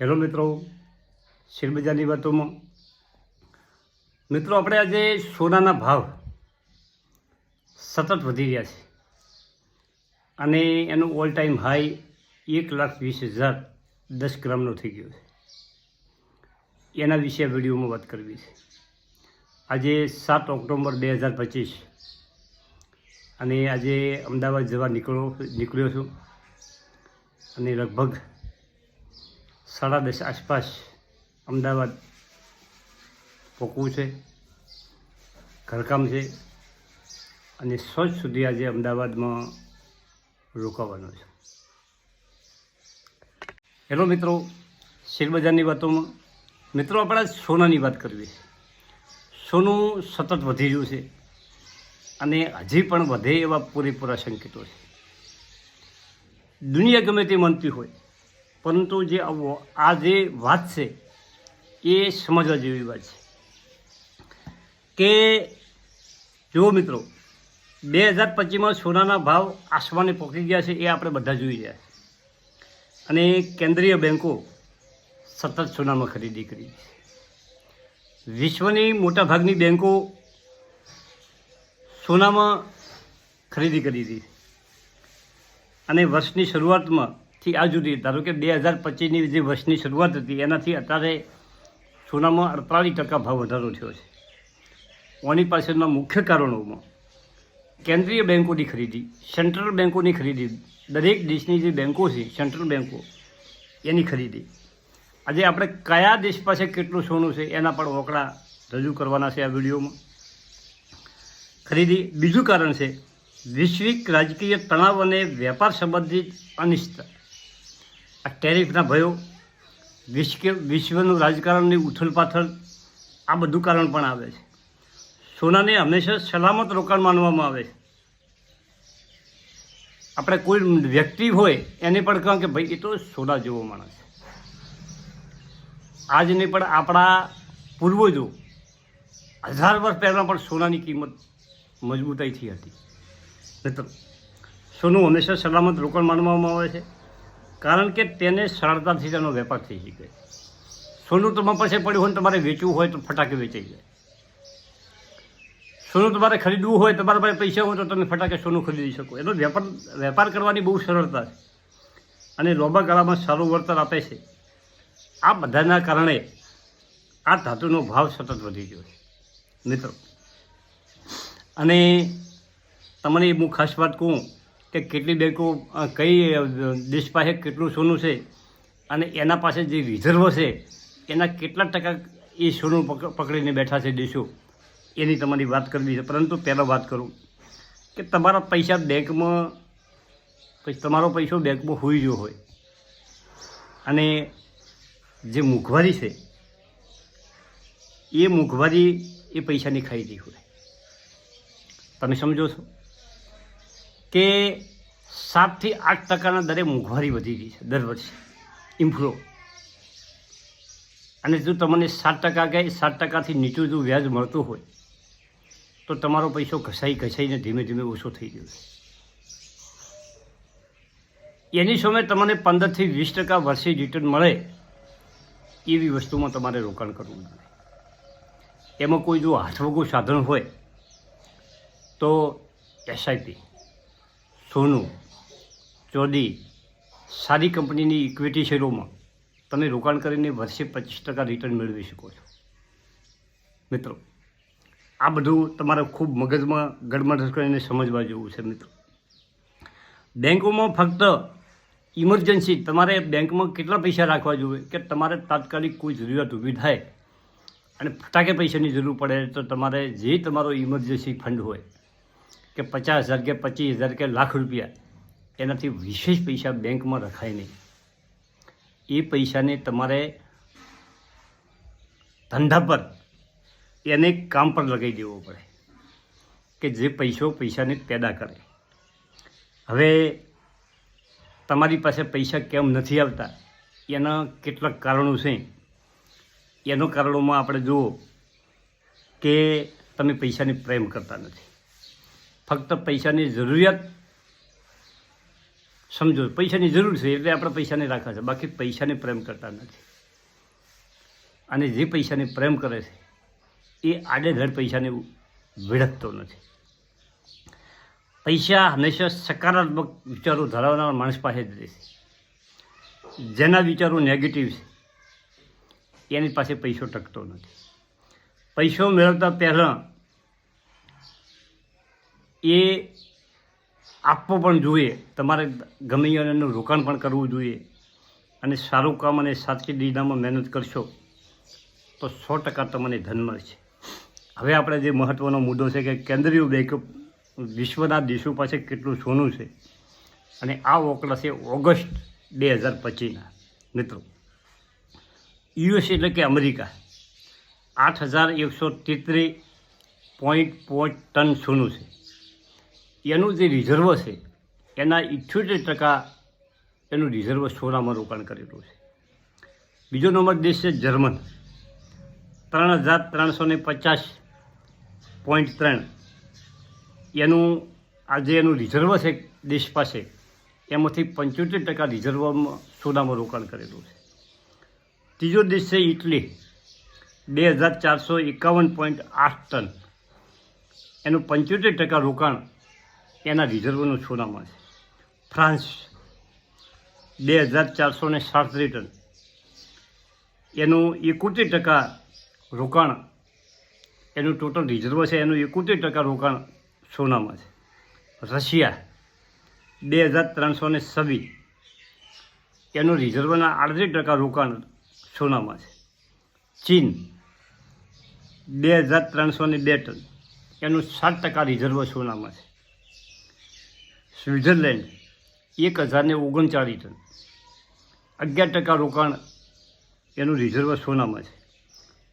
Hello મિત્રો, શેરબજારની વાતોમાં. મિત્રો, આપણે આજે સોનાના ભાવ સતત વધી રહ્યા છે અને એનો ઓલ ટાઈમ હાઈ એક લાખ વીસ હજાર દસ ગ્રામનો થઈ ગયો છે. એના વિશે વિડીયોમાં વાત કરવી છે. આજે સાત ઓક્ટોબર બે હજાર પચીસ અને આજે અમદાવાદ જવા નીકળો નીકળ્યો છું. અને લગભગ સાડા દસ આસપાસ અમદાવાદ પહોંચવું છે, ઘરકામ છે અને સોજ સુધી આજે અમદાવાદમાં રોકાવાનો છે. હેલો મિત્રો, શેરબજારની વાતોમાં. મિત્રો, આપણે સોનાની વાત કરવી છે. સોનું સતત વધી રહ્યું છે અને હજી પણ વધે એવા પૂરેપૂરા સંકેતો છે. દુનિયા ગમે તે માનતી હોય પરંતુ જે આ જે વાત છે, એ સમજવા જેવી વાત છે. કે જુઓ મિત્રો, બે હજાર પચીસમાં સોનાના ભાવ આસમાને પહોંચી ગયા છે, એ આપણે બધા જોઈ રહ્યા અને કેન્દ્રીય બેન્કો સતત સોનામાં ખરીદી કરી વિશ્વની મોટાભાગની બેન્કો સોનામાં ખરીદી કરી હતી અને વર્ષની શરૂઆતમાંથી આ સુધી ધારો કે બે હજાર પચીસની જે વર્ષની શરૂઆત હતી, એનાથી અત્યારે સોનામાં અડતાલીસ ટકા ભાવ વધારો થયો છે. ઓની પાછળના મુખ્ય કારણોમાં કેન્દ્રીય બેન્કોની ખરીદી, સેન્ટ્રલ બેન્કોની ખરીદી, દરેક દેશની જે બેન્કો છે, સેન્ટ્રલ બેન્કો એની ખરીદી. આજે આપણે કયા દેશ પાસે કેટલું સોનું છે, એના પણ ઓકળા રજૂ કરવાના છે આ વિડીયોમાં. ખરીદી બીજું કારણ છે, વૈશ્વિક રાજકીય તણાવ અને વેપાર સંબંધિત અનિશ્ચિતતા. આ ટેરિફના ભયો વિશ્વ વિશ્વનું રાજકારણની ઉથલપાથલ આ બધું કારણ પણ આવે છે. સોનાને હંમેશા સલામત રોકાણ માનવામાં આવે છે. આપણે કોઈ વ્યક્તિ હોય, એને પણ કહો કે ભાઈ, એ તો સોના જેવો માણસ છે. આજ નહીં, પણ આપણા પૂર્વજો હજાર વર્ષ પહેલાં પણ સોનાની કિંમત મજબૂતાઈથી હતી. મિત્રો સોનું હંમેશા સલામત રોકાણ માનવામાં આવે છે. કારણ કે તેને સરળતાથી તેનો વેપાર થઈ શકે. સોનું તમારા પાસે પડ્યું હોય તમારે વેચવું હોય તો ફટાકે વેચાઈ જાય. સોનું તમારે ખરીદવું હોય, તમારા પાસે પૈસા હોય તો તમે ફટાકે સોનું ખરીદી શકો. એનો વેપાર વેપાર કરવાની બહુ સરળતા છે. અને લોબા ગાળામાં સારું વળતર આપે છે. આ બધાના કારણે આ ધાતુનો ભાવ સતત વધી ગયો છે. મિત્રો, અને તમને હું ખાસ વાત કહું. કે કેટલી બેંકો કઈ દેશ પાસે કેટલું સોનું છે અને એના પાસે જે રિઝર્વ છે, એના કેટલા ટકા એ સોનું પક- પકડીને બેઠા છે દેશો? એની તમારી વાત કરવી છે. પરંતુ પહેલાં વાત કરું કે તમારા પૈસા બેંકમાં, પછી તમારો પૈસો બેંકમાં હોઈ જો હોય અને જે મોંઘવારી છે, એ મોંઘવારી એ પૈસાની ખાઈ ગઈ હોય. તમે સમજો છો? કે સાતથી આઠ ટકાના દરે મોંઘવારી વધી ગઈ છે દર વર્ષે. ઇન્ફ્લો અને જો તમને સાત ટકા કે સાત ટકાથી નીચું જો વ્યાજ મળતું હોય, તો તમારો પૈસો ઘસાઈ ઘસાઈને ધીમે ધીમે ઓછો થઈ ગયો એની સામે તમને પંદરથી વીસ ટકા વર્ષે રિટર્ન મળે, એવી વસ્તુમાં તમારે રોકાણ કરવું જોઈએ એમાં કોઈ જો હાથવગું સાધન હોય, તો એસઆઈપી સોનું, ચોદી, સારી કંપનીની ઇક્વિટી શેરોમાં તમે રોકાણ કરીને વર્ષે પચીસ ટકા રિટર્ન મેળવી શકો છો. મિત્રો, આ બધું તમારે ખૂબ મગજમાં ગડમડ કરીને સમજવા જેવું છે મિત્રો. બેંકોમાં ફક્ત ઇમરજન્સી તમારે બેંકમાં કેટલા પૈસા રાખવા જોઈએ કે તમારે તાત્કાલિક કોઈ જરૂરિયાત ઊભી થાય અને ફટાકે પૈસાની જરૂર પડે તો તમારે જે તમારો ઇમરજન્સી ફંડ હોય કે પચાસ હજાર કે પચીસ હજાર કે લાખ રૂપિયા, એનાથી વિશેષ પૈસા બેંકમાં રખાય નહીં. એ પૈસાને તમારે ધંધા પર એને કામ પર લગાવી દેવો પડે, કે જે પૈસો પૈસાને પેદા કરે. હવે તમારી પાસે પૈસા કેમ નથી આવતા? એના કેટલાક કારણો છે. એનો કારણોમાં આપણે જુઓ કે તમે પૈસાને પ્રેમ કરતા નથી. ફક્ત પૈસાની જરૂરિયાત સમજો, પૈસાની જરૂર છે એટલે આપણે પૈસાને રાખવા છે. બાકી પૈસાને પ્રેમ કરતા નથી. અને જે પૈસાને પ્રેમ કરે છે, એ આડેધડ પૈસાને વેડપતો નથી. પૈસા હંમેશા સકારાત્મક વિચારો ધરાવનાર માણસ પાસે જ રહેશે જેના વિચારો નેગેટિવ છે, એની પાસે પૈસો ટકતો નથી. પૈસો મેળવતા પહેલાં એ આપવો પણ જોઈએ. તમારે ગમે એનું રોકાણ પણ કરવું જોઈએ. અને સારું કામ અને સાચી દિશામાં મહેનત કરશો, તો સો ટકા તમને ધન મળશે. હવે આપણે જે મહત્ત્વનો મુદ્દો છે કે કેન્દ્રીય બેંક વિશ્વના દેશો પાસે કેટલું સોનું છે. અને આ ઓકળા છે ઓગસ્ટ બે હજાર પચીસના. મિત્રો, યુએસ એટલે કે અમેરિકા, આઠ હજાર એકસો તેત્રીસ પોઈન્ટ પાંચ ટન સોનું છે. એનું જે રિઝર્વ છે, એના ઇઠ્યોતેર ટકા એનું રિઝર્વ સોનામાં રોકાણ કરેલું છે. બીજો નંબર દેશ છે જર્મન. ત્રણ હજાર ત્રણસો ને પચાસ પોઈન્ટ ત્રણ. એનું આ જે એનું રિઝર્વ છે દેશ પાસે, એમાંથી પંચોતેર ટકા રિઝર્વમાં સોનામાં રોકાણ કરેલું છે. ત્રીજો દેશ છે ઇટલી. બે હજાર ચારસો એકાવન પોઈન્ટ આઠ ટન. એનું પંચોતેર ટકા રોકાણ એના રિઝર્વનું સોનામાં છે. ફ્રાન્સ બે હજાર ચારસો ને સાડત્રીસ ટન એનું એકોતેર ટકા રોકાણ, એનું ટોટલ રિઝર્વ છે, એનું એકોતેર ટકા રોકાણ સોનામાં છે. રશિયા બે હજાર ત્રણસો ને છવ્વીસ, એનું રિઝર્વના આડત્રીસ ટકા રોકાણ સોનામાં છે. ચીન બે હજાર ત્રણસો ને બે ટન એનું સાત ટકા રિઝર્વ સોનામાં છે. સ્વિટ્ઝરલેન્ડ એક હજારને ઓગણચાળીસ ટન. અગિયાર ટકા રોકાણ એનું રિઝર્વ સોનામાં છે.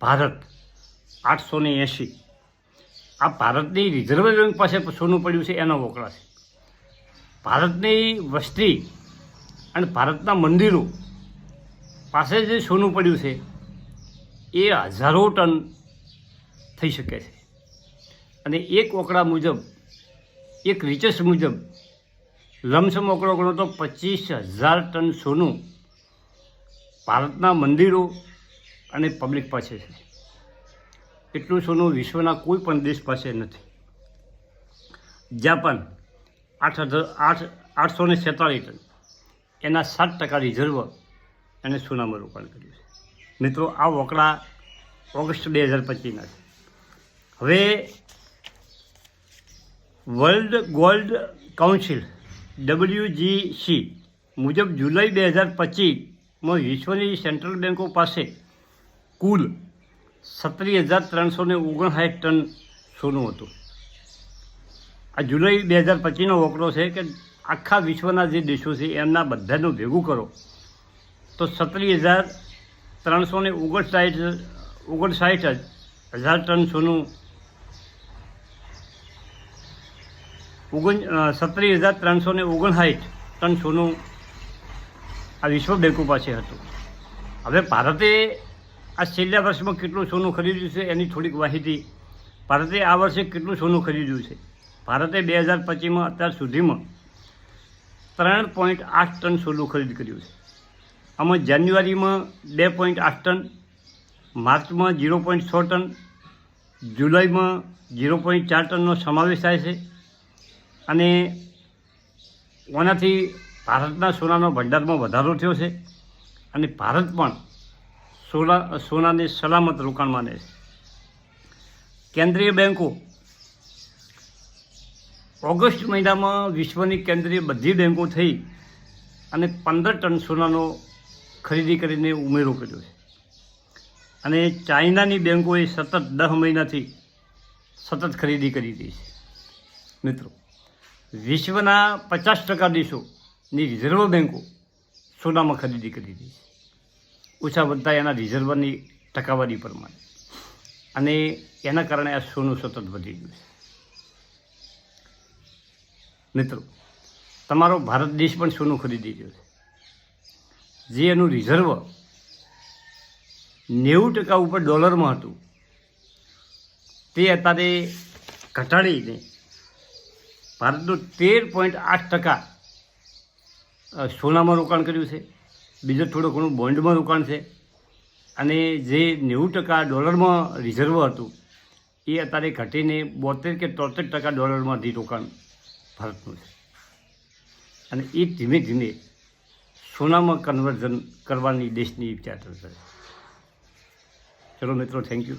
ભારત આઠસો ને એંશી. આ ભારતની રિઝર્વ બેંક પાસે સોનું પડ્યું છે, એના વોકળા છે. ભારતની વસ્તી અને ભારતના મંદિરો પાસે જે સોનું પડ્યું છે, એ હજારો ટન થઈ શકે છે. અને એક ઓકળા મુજબ, એક રિચર્સ મુજબ લમસમ મોકળો ગણો તો પચીસ હજાર ટન સોનું ભારતના મંદિરો અને પબ્લિક પાસે છે. એટલું સોનું વિશ્વના કોઈ પણ દેશ પાસે નથી. જાપાન આઠ હજાર આઠ, આઠસો ને છેતાળીસ ટન. એના સાત ટકા રિઝર્વ એને સોનામાં રોકાણ કર્યું છે. મિત્રો, આ વોકડા ઓગસ્ટ બે હજાર પચીસના છે. હવે વર્લ્ડ ગોલ્ડ કાઉન્સિલ ડબલ્યુજીસી મુજબ જુલાઈ બે હજાર પચીસમાં વિશ્વની સેન્ટ્રલ બેન્કો પાસે કુલ સત્રીસ હજાર ત્રણસો ને ઓગણસાઠ ટન સોનું હતું. આ જુલાઈ બે હજાર પચીસનો વકરો છે કે આખા વિશ્વના જે દેશો છે એમના બધાનું ભેગું કરો, તો સત્રીસ હજાર ત્રણસો ને ઓગણસાઠ ઓગણસાઠ હજાર ટન સોનું ઓગણ સત્રીસ હજાર ત્રણસો ને ઓગણસાઠ ટન સોનું આ વિશ્વ બેંકો પાસે હતું. હવે ભારતે આ છેલ્લા વર્ષમાં કેટલું સોનું ખરીદ્યું છે એની થોડીક માહિતી. ભારતે આ વર્ષે કેટલું સોનું ખરીદ્યું છે? ભારતે બે હજાર પચીસમાં અત્યાર સુધીમાં ત્રણ પોઈન્ટ આઠ ટન સોનું ખરીદ કર્યું છે. આમાં જાન્યુઆરીમાં બે પોઈન્ટ આઠ ટન, માર્ચમાં ઝીરો પોઈન્ટ છ ટન, જુલાઈમાં ઝીરો પોઈન્ટ ચાર ટનનો સમાવેશ થાય છે. અને ઓનાથી ભારતના સોનાનો ભંડારમાં વધારો થયો છે અને ભારત પણ સોના સોનાને સલામત રોકાણ માને છે. કેન્દ્રીય બેન્કો ઓગસ્ટ મહિનામાં વિશ્વની કેન્દ્રીય બધી બેન્કો થઈ અને પંદર ટન સોનાનો ખરીદી કરીને ઉમેરો કર્યો છે. અને ચાઇનાની બેન્કોએ સતત દસ મહિનાથી સતત ખરીદી કરી દીધી છે. મિત્રો વિશ્વના પચાસ ટકા દેશોની રિઝર્વ બેન્કો સોનામાં ખરીદી કરી છે. ઓછા વધતા એના રિઝર્વની ટકાવારી પ્રમાણે. અને એના કારણે આ સોનું સતત વધી ગયું છે. મિત્રો, તમારો ભારત દેશ પણ સોનું ખરીદી રહ્યો છે. જે એનું રિઝર્વ નેવું ટકા ઉપર ડોલરમાં હતું, તે અત્યારે ઘટાડીને ભારતનું તેર પોઈન્ટ આઠ ટકા સોનામાં રોકાણ કર્યું છે. બીજો થોડું ઘણું બોન્ડમાં રોકાણ છે. અને જે નેવું ટકા ડોલરમાં રિઝર્વ હતું, એ અત્યારે ઘટીને બોતેર કે તોતેર ટકા ડોલરમાંથી રોકાણ ભારતનું છે. અને એ ધીમે ધીમે સોનામાં કન્વર્ઝન કરવાની દેશની વિચાર છે. ચલો મિત્રો, થેન્ક યુ.